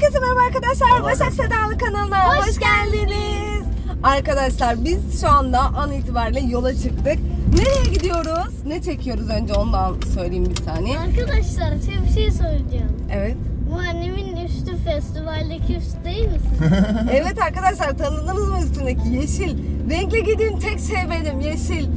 Herkese merhaba arkadaşlar. Başak Sedalı kanalına hoş, Hoş geldiniz. Arkadaşlar biz şu anda an itibariyle yola çıktık. Nereye gidiyoruz? Ne çekiyoruz önce ondan söyleyeyim bir saniye. Arkadaşlar size bir şey soracağım. Evet. Bu annemin üstü festivaldeki üstü değil misin? Evet arkadaşlar tanıdınız mı üstündeki yeşil? Renkli giydiğim tek şey benim yeşil.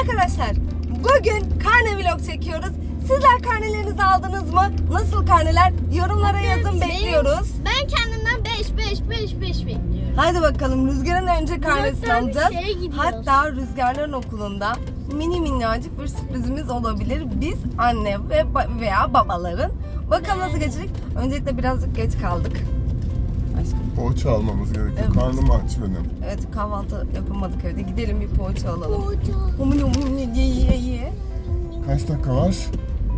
Arkadaşlar bugün karne vlog çekiyoruz. Sizler karnelerinizi aldınız mı? Nasıl karneler? Yorumlara yazın bekliyoruz. Ben kendimden 5 5 5 5 bekliyorum. Haydi bakalım Rüzgar'ın önce karnesini bir alacağız. şeye gidiyoruz. Hatta Rüzgar'ların okulunda mini minnacık bir sürprizimiz olabilir. Biz anne ve ba- veya babaların. Bakalım nasıl geçecek. Öncelikle birazcık geç kaldık. Aşkım. Poğaça almamız gerekiyor. Evet. Karnım aç benim. Evet kahvaltı yapamadık evde. Gidelim bir poğaça alalım. Hoca. Hum hum hum ye ye ye. Kaç dakika var?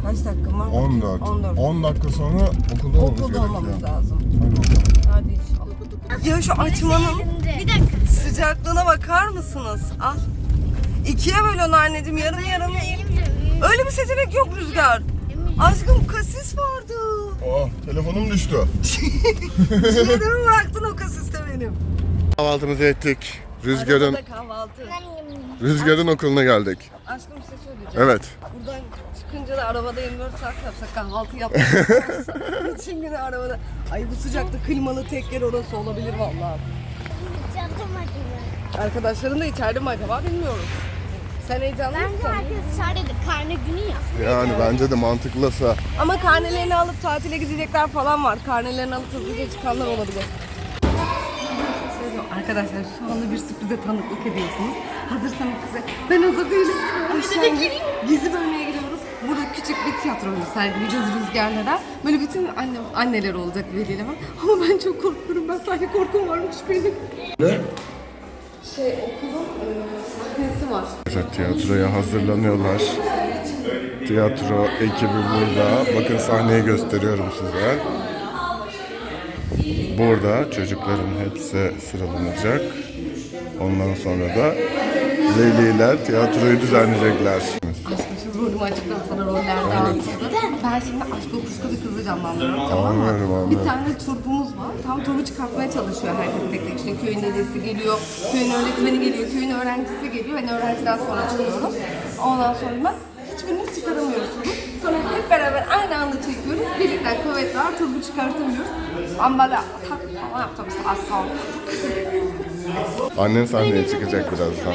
Kaç dakika var? 14. 14. 10 dakika sonra okulda olmamız Okulda gerekiyor. olmamız lazım. Hadi bakalım. Hadi inşallah. Ya şu açmanın Bir dakika. sıcaklığına bakar mısınız? Al. İkiye bölün anneciğim yarım yarım. Öyle bir seçenek yok Rüzgar. Aşkım kasis vardı. Oh, telefonum düştü. Nerede mi bıraktın o kasiste benim? Kahvaltımızı ettik. Rüzgar'ın Arabada kahvaltı. Rüzgar'ın okuluna geldik. Aşkım şey söyleyeceğim. Evet. Buradan çıkınca da arabada 24 saat yapsak kahvaltı yapsak. Bütün günü arabada. Ay bu sıcakta klimalı tek yer orası olabilir vallahi. Çantam acaba. Arkadaşların da içeride mi acaba bilmiyoruz. Sen heyecanlı Bence mısın? herkes dışarıda karne günü ya. Yani bence de mantıklısa. Ama karnelerini alıp tatile gidecekler falan var. Karnelerini alıp hızlıca çıkanlar olabilir. Arkadaşlar şu anda bir sürprize tanıklık ediyorsunuz. Hazırsanız size. Ben hazır değilim. Aşağı gizli, bölmeye küçük bir tiyatro sergileyeceğiz rüzgarlara. Böyle bütün anne, anneler olacak veliler var. Ama ben çok korkuyorum. Ben sanki korkum varmış benim. Ne? Şey okulun e, sahnesi var. Arkadaşlar tiyatroya hazırlanıyorlar. Tiyatro ekibi burada. Bakın sahneyi gösteriyorum size. Burada çocukların hepsi sıralanacak. Ondan sonra da veliler tiyatroyu düzenleyecekler. Rolümü açıktan sana rollerden anlatıldı. Ben şimdi aşk kuşku bir kızı canlandırıyorum tamam mı? Anlıyorum, anlıyorum. Bir tane turpumuz var. Tam turbu çıkartmaya çalışıyor herkes tek tek. İşte köyün dedesi geliyor, köyün öğretmeni geliyor, köyün öğrencisi geliyor. Ben öğrenciden sonra çıkıyorum. Ondan sonra ben hiçbiriniz çıkaramıyoruz turbu. Sonra hep beraber aynı anda çekiyoruz. Birlikten kuvvet var, turbu çıkartamıyoruz. Ama böyle tak falan yapacağım işte az kaldı. Annen sahneye çıkacak birazdan.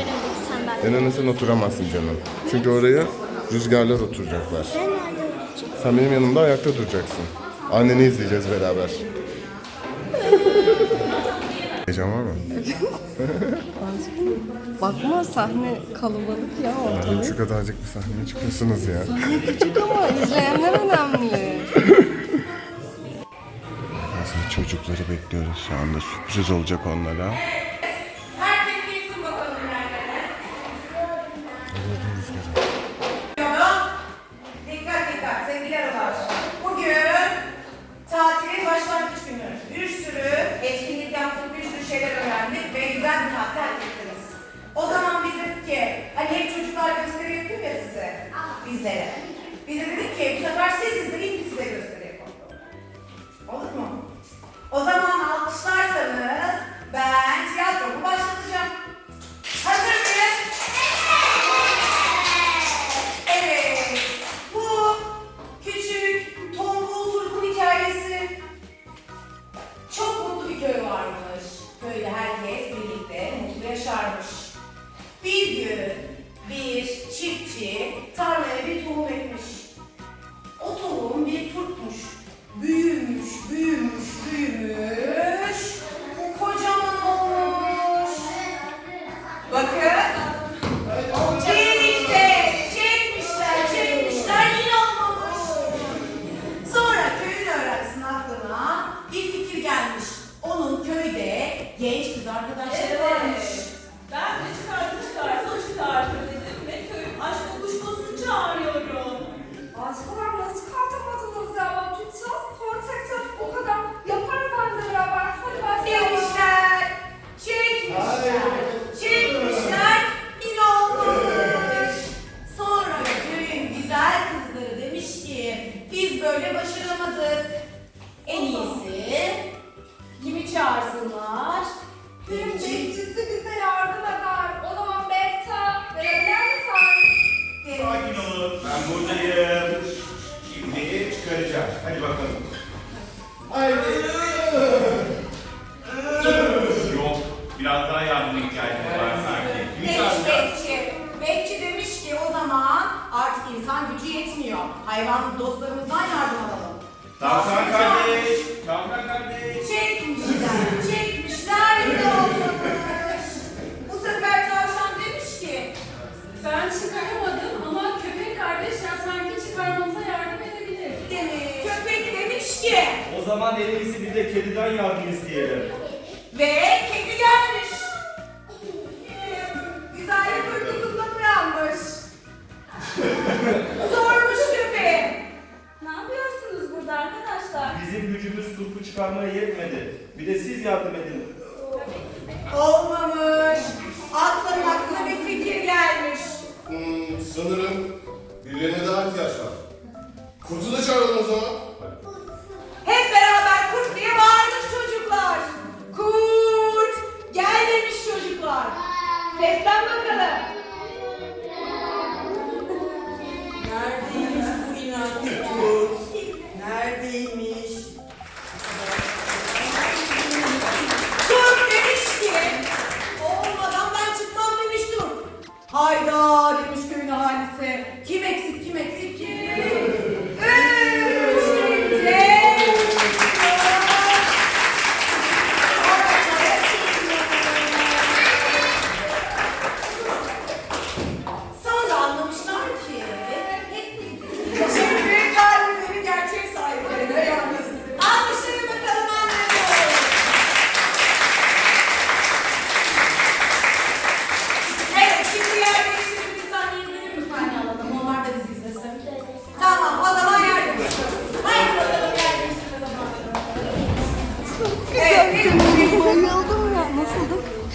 En öne sen oturamazsın canım. Çünkü oraya rüzgarlar oturacaklar. Ben nerede oturacağım? Sen benim yanımda ayakta duracaksın. Anneni izleyeceğiz beraber. Heyecan var mı? Bakma sahne kalabalık ya Benim ortalık. şu kadarcık bir sahneye çıkmışsınız ya. Küçük ama izleyenler önemli. Aslında çocukları bekliyoruz şu anda. Sürpriz olacak onlara. Bir Hadi bakalım. Haydi. Yok. Biraz daha yardıma ihtiyacımız var sanki. Bekçi, bekçi. Bekçi demiş ki o zaman artık insan gücü yetmiyor. Hayvan dostlarımızdan yardım alalım. Tavşan şey kardeş. Zaman en iyisi bir de kediden yardım isteyelim. ve kedi gelmiş. Güzel uykusundan uyanmış. Sormuş köpeğe. Ne yapıyorsunuz burada arkadaşlar? Bizim gücümüz turpu çıkarmaya yetmedi. Bir de siz yardım edin. Olmamış. Aslanın aklına bir fikir gelmiş. Hmm, sanırım birilerine daha ihtiyaç var. Kurtu da çağıralım o zaman.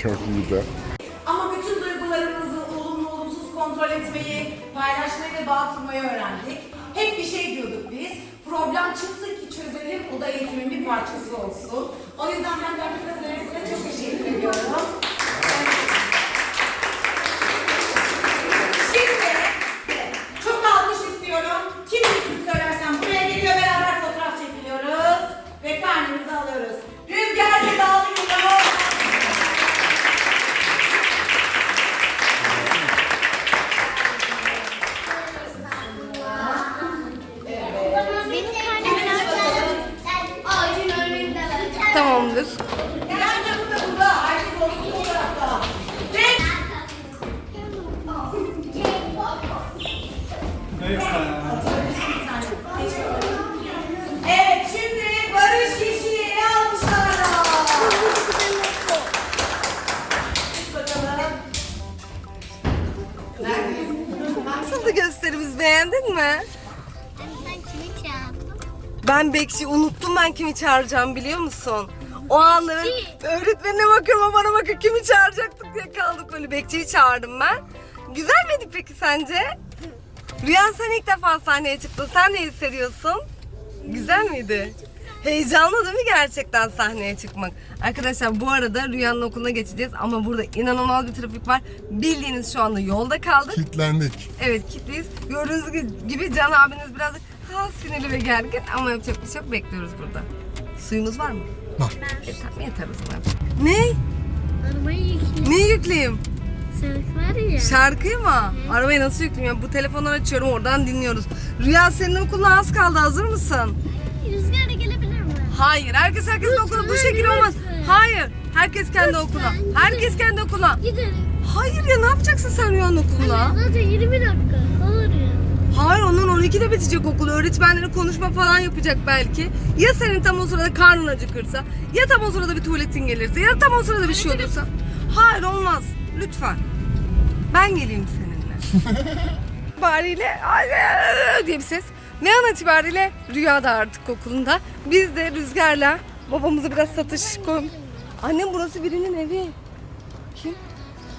Çok iyiydi. Ama bütün duygularımızı olumlu olumsuz kontrol etmeyi, paylaşmayı ve bağ kurmayı öğrendik. Hep bir şey diyorduk biz. Problem çıksın ki çözelim, o da eğitimin bir parçası olsun. O yüzden ben size çok teşekkür ediyorum. Nasıldı gösterimiz beğendin mi? Sen kimi çağırdın? Ben Bekçi unuttum ben kimi çağıracağım biliyor musun? O anda ben öğretmenine bakıyorum o bana bakıyor kimi çağıracaktık diye kaldık böyle Bekçi'yi çağırdım ben. Güzel miydi peki sence? Rüya sen ilk defa sahneye çıktın. Sen ne hissediyorsun? Güzel miydi? Heyecanlı değil mi gerçekten sahneye çıkmak? Arkadaşlar bu arada Rüya'nın okuluna geçeceğiz ama burada inanılmaz bir trafik var. Bildiğiniz şu anda yolda kaldık. Kitlendik. Evet kitliyiz. Gördüğünüz gibi Can abiniz biraz ha, sinirli ve gergin ama yapacak bir şey yok. Bekliyoruz burada. Suyumuz var mı? Var. E, tamam yeter o zaman. Ne? Arabayı yıkayım. Ne yükleyeyim? Şarkı var ya. Şarkıyı mı? Arabayı nasıl yükleyeyim? ya? Bu telefondan açıyorum oradan dinliyoruz. Rüya senin okuluna az kaldı hazır mısın? Mi? Hayır herkes herkesin okula bu şekilde olmaz. Hayır herkes kendi okula. Herkes kendi okula. Gidelim. Hayır ya ne yapacaksın sen Rüya'nın okuluna? Zaten 20 dakika kalır ya. Hayır onun 12'de bitecek okul. Öğretmenleri konuşma falan yapacak belki. Ya senin tam o sırada karnın acıkırsa, ya tam o sırada bir tuvaletin gelirse, ya tam o sırada bir şey olursa. Hayır olmaz. Lütfen. Ben geleyim seninle. itibariyle "Ay, diye bir ses. Ne an itibariyle Rüya da artık okulunda. Biz de Rüzgar'la babamıza biraz satış koy. Annem burası birinin evi. Kim?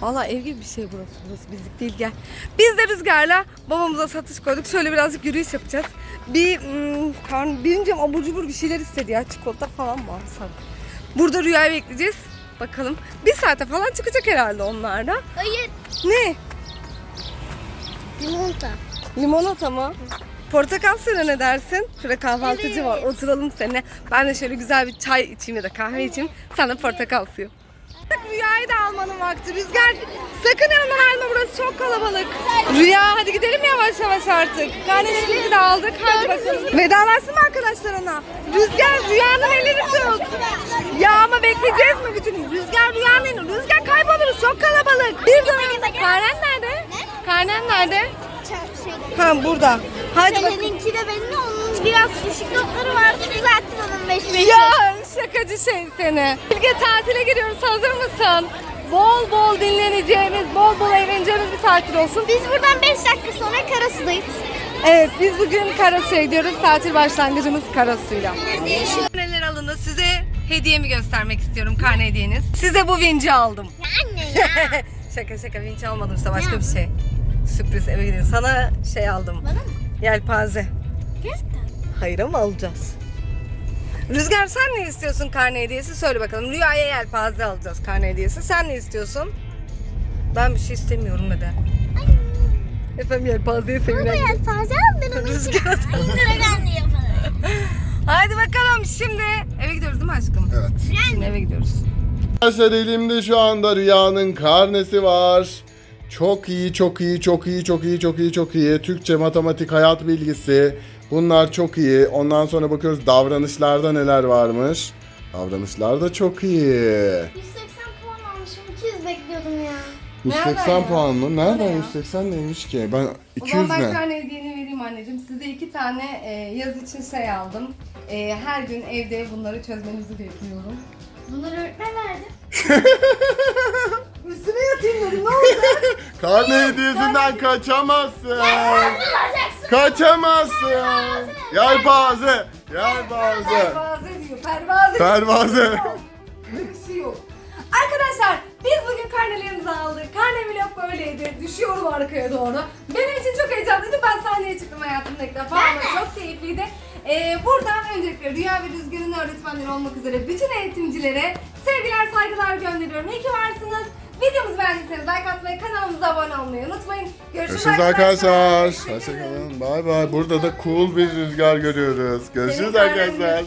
Valla ev gibi bir şey burası. Burası bizlik değil gel. Biz de Rüzgar'la babamıza satış koyduk. Şöyle birazcık yürüyüş yapacağız. Bir hmm, karn, birinci abur cubur bir şeyler istedi ya. Çikolata falan mı alsak? Burada Rüya'yı bekleyeceğiz. Bakalım. Bir saate falan çıkacak herhalde onlar da. Hayır. Ne? Limonata. Limonata mı? Portakal suyu ne dersin? Şurada kahvaltıcı var. Oturalım seninle. Ben de şöyle güzel bir çay içeyim ya da kahve içeyim. Sen de portakal suyu. Rüyayı da almanın vakti. Rüzgar sakın yanından ayrılma burası çok kalabalık. Rüya hadi gidelim yavaş yavaş artık. Karnelerimizi de aldık. Hadi bakalım. Vedalaşsın mı arkadaşlarına? Rüzgar Rüya'nın elini tut. Ya ama bekleyeceğiz mi bütün? Rüzgar Rüya'nın elini. Rüzgar kayboluruz çok kalabalık. Bir dönem. Karnen nerede? Karnen nerede? Ha burada. Hadi. Seninki de benim onun biraz düşük notları vardı. Düzelttim onun 5 5. Ya şakacı şey seni. Bilge tatile gidiyoruz hazır mısın? Bol bol dinleneceğimiz, bol bol eğleneceğimiz bir tatil olsun. Biz buradan 5 dakika sonra Karasu'dayız. Evet biz bugün Karasu'ya gidiyoruz. Tatil başlangıcımız Karasu'yla. Neler alındı size hediyemi göstermek istiyorum karne hediyeniz. Size bu vinci aldım. Anne ya. şaka şaka vinci almadım size başka bir şey. Sürpriz eve gidiyoruz. Sana şey aldım. Bana mı? Yelpaze. Gerçekten. Hayır ama alacağız. Rüzgar sen ne istiyorsun karne hediyesi? Söyle bakalım. Rüyaya yelpaze alacağız karne hediyesi. Sen ne istiyorsun? Ben bir şey istemiyorum neden? Efendim yelpazeye sevinen. yelpaze al ben onu Rüzgar. indiregen yapalım. Haydi bakalım şimdi. Eve gidiyoruz değil mi aşkım? Evet. Şimdi eve gidiyoruz. Arkadaşlar elimde şu anda Rüya'nın karnesi var. Çok iyi, çok iyi, çok iyi, çok iyi, çok iyi, çok iyi. Türkçe, matematik, hayat bilgisi. Bunlar çok iyi. Ondan sonra bakıyoruz davranışlarda neler varmış. Davranışlar da çok iyi. 180 puan almışım. 200 bekliyordum ya. 180 Nereden ya? puan mı? Nereden ne ya? 180 neymiş ki? Ben O 200 zaman ben ne? karne hediyeni vereyim anneciğim. Size iki tane e, yaz için şey aldım. E, her gün evde bunları çözmenizi bekliyorum. Bunları öğretmen verdi. Üstüne yatayım dedim ne oldu? Karne hediyesinden kaçamazsın. Kaçamazsın. Yelpaze. Yelpaze. Pervaze diyor. Pervaze. Pervaze. Bir şey yok. Arkadaşlar biz bugün karnelerimizi aldık. Karne vlog böyleydi. Düşüyorum arkaya doğru. Benim için çok heyecanlıydı. Ben sahneye çıktım hayatımda ilk defa ama çok keyifliydi. Ee, buradan öncelikle Rüya ve Rüzgar'ın öğretmenleri olmak üzere bütün eğitimcilere sevgiler saygılar gönderiyorum. İyi ki varsınız. Videomuzu beğendiyseniz like atmayı, kanalımıza abone olmayı unutmayın. Görüşürüz, Görüşürüz arkadaşlar. Hoşçakalın. Bay bay. Burada da cool bir rüzgar görüyoruz. Görüşürüz Senin arkadaşlar.